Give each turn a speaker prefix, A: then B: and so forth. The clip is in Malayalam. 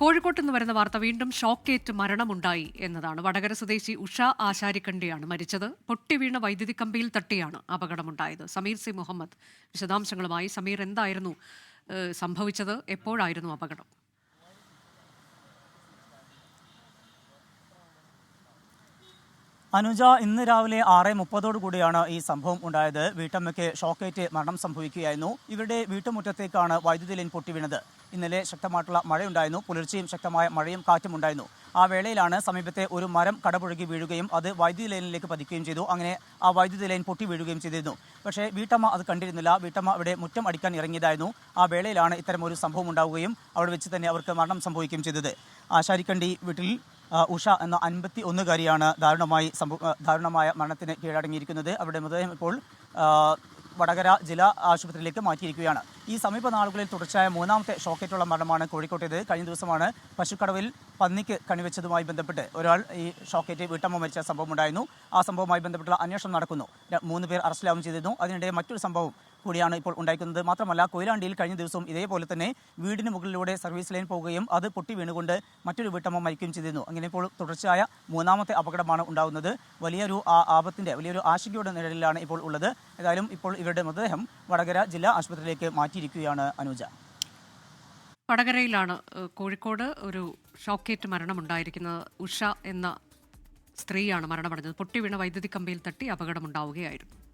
A: കോഴിക്കോട്ട് നിന്ന് വരുന്ന വാർത്ത വീണ്ടും ഷോക്കേറ്റ് മരണമുണ്ടായി എന്നതാണ്. വടകര സ്വദേശി ഉഷ ആശാരിക്കണ്ടിയാണ് മരിച്ചത്. പൊട്ടി വീണ വൈദ്യുതി കമ്പിയിൽ തട്ടിയാണ് അപകടമുണ്ടായത്. സമീർ സി മുഹമ്മദ് വിശദാംശങ്ങളുമായി. സമീർ എന്തായിരുന്നു സംഭവിച്ചത്? എപ്പോഴായിരുന്നു അപകടം?
B: അനുജ ഇന്ന് രാവിലെ ആറ് മുപ്പതോടു കൂടിയാണ് ഈ സംഭവം ഉണ്ടായത്. വീട്ടമ്മയ്ക്ക് ഷോക്കേറ്റ് മരണം സംഭവിക്കുകയായിരുന്നു. ഇവരുടെ വീട്ടുമുറ്റത്തേക്കാണ് വൈദ്യുതി ലൈൻ പൊട്ടി വീണത്. ഇന്നലെ ശക്തമായിട്ടുള്ള മഴയുണ്ടായിരുന്നു. പുലർച്ചെയും ശക്തമായ മഴയും കാറ്റും ഉണ്ടായിരുന്നു ആ വേളയിലാണ് സമീപത്തെ ഒരു മരം കടപുഴകി വീഴുകയും അത് വൈദ്യുതി ലൈനിലേക്ക് പതിക്കുകയും ചെയ്തു. അങ്ങനെ ആ വൈദ്യുതി ലൈൻ പൊട്ടി വീഴുകയും ചെയ്തിരുന്നു. പക്ഷേ വീട്ടമ്മ അത് കണ്ടിരുന്നില്ല. വീട്ടമ്മ അവിടെ മുറ്റം അടിക്കാൻ ഇറങ്ങിയതായിരുന്നു. ആ വേളയിലാണ് ഇത്തരം ഒരു സംഭവം ഉണ്ടാവുകയും അവിടെ വെച്ച് തന്നെ അവർക്ക് മരണം സംഭവിക്കുകയും ചെയ്തത്. ആശാരിക്കണ്ടി വീട്ടിൽ ഉഷ എന്ന അൻപത്തി ഒന്നുകാരിയാണ് ദാരുണമായി ദാരുണമായ മരണത്തിന് കീഴടങ്ങിയിരിക്കുന്നത്. അവരുടെ മൃതദേഹം ഇപ്പോൾ വടകര ജില്ലാ ആശുപത്രിയിലേക്ക് മാറ്റിയിരിക്കുകയാണ്. ഈ സമീപ നാളുകളിൽ തുടർച്ചയായ മൂന്നാമത്തെ ഷോക്കേറ്റുള്ള മരണമാണ് കോഴിക്കോട്ടേത്. കഴിഞ്ഞ ദിവസമാണ് പശുക്കടവിൽ പന്നിക്ക് കണിവെച്ചതുമായി ബന്ധപ്പെട്ട് ഒരാൾ ഈ ഷോക്കേറ്റ് വീട്ടമ്മ മരിച്ച സംഭവം ഉണ്ടായിരുന്നു ആ സംഭവവുമായി ബന്ധപ്പെട്ടുള്ള അന്വേഷണം നടക്കുന്നു. മൂന്ന് പേർ അറസ്റ്റിലാവുകയും ചെയ്തിരുന്നു. അതിനിടെ മറ്റൊരു സംഭവം കൂടിയാണ് ഇപ്പോൾ ഉണ്ടായിരിക്കുന്നത്. മാത്രമല്ല കൊയിലാണ്ടിയിൽ കഴിഞ്ഞ ദിവസവും ഇതേപോലെ തന്നെ വീടിന് മുകളിലൂടെ സർവീസ് ലൈൻ പോവുകയും അത് പൊട്ടി വീണുകൊണ്ട് മറ്റൊരു വീട്ടമ്മ മരിക്കുകയും ചെയ്തിരുന്നു. അങ്ങനെ ഇപ്പോൾ തുടർച്ചയായ മൂന്നാമത്തെ അപകടമാണ് ഉണ്ടാകുന്നത്. വലിയൊരു ആ- ആപത്തിന്റെ വലിയൊരു ആശങ്കയുടെ നിഴലിലാണ് ഇപ്പോൾ ഉള്ളത്. ഏതായാലും ഇപ്പോൾ ഇവരുടെ മൃതദേഹം വടകര ജില്ലാ ആശുപത്രിയിലേക്ക് മാറ്റിയിരിക്കുകയാണ് അനുജ.
A: വടകരയിലാണ് കോഴിക്കോട് ഒരു ഷോക്കേറ്റ് മരണമുണ്ടായിരിക്കുന്നത് ഉഷ എന്ന സ്ത്രീയാണ് മരണമടഞ്ഞത്. പൊട്ടി വീണ വൈദ്യുതി കമ്പിയിൽ തട്ടി അപകടമുണ്ടാവുകയായിരുന്നു.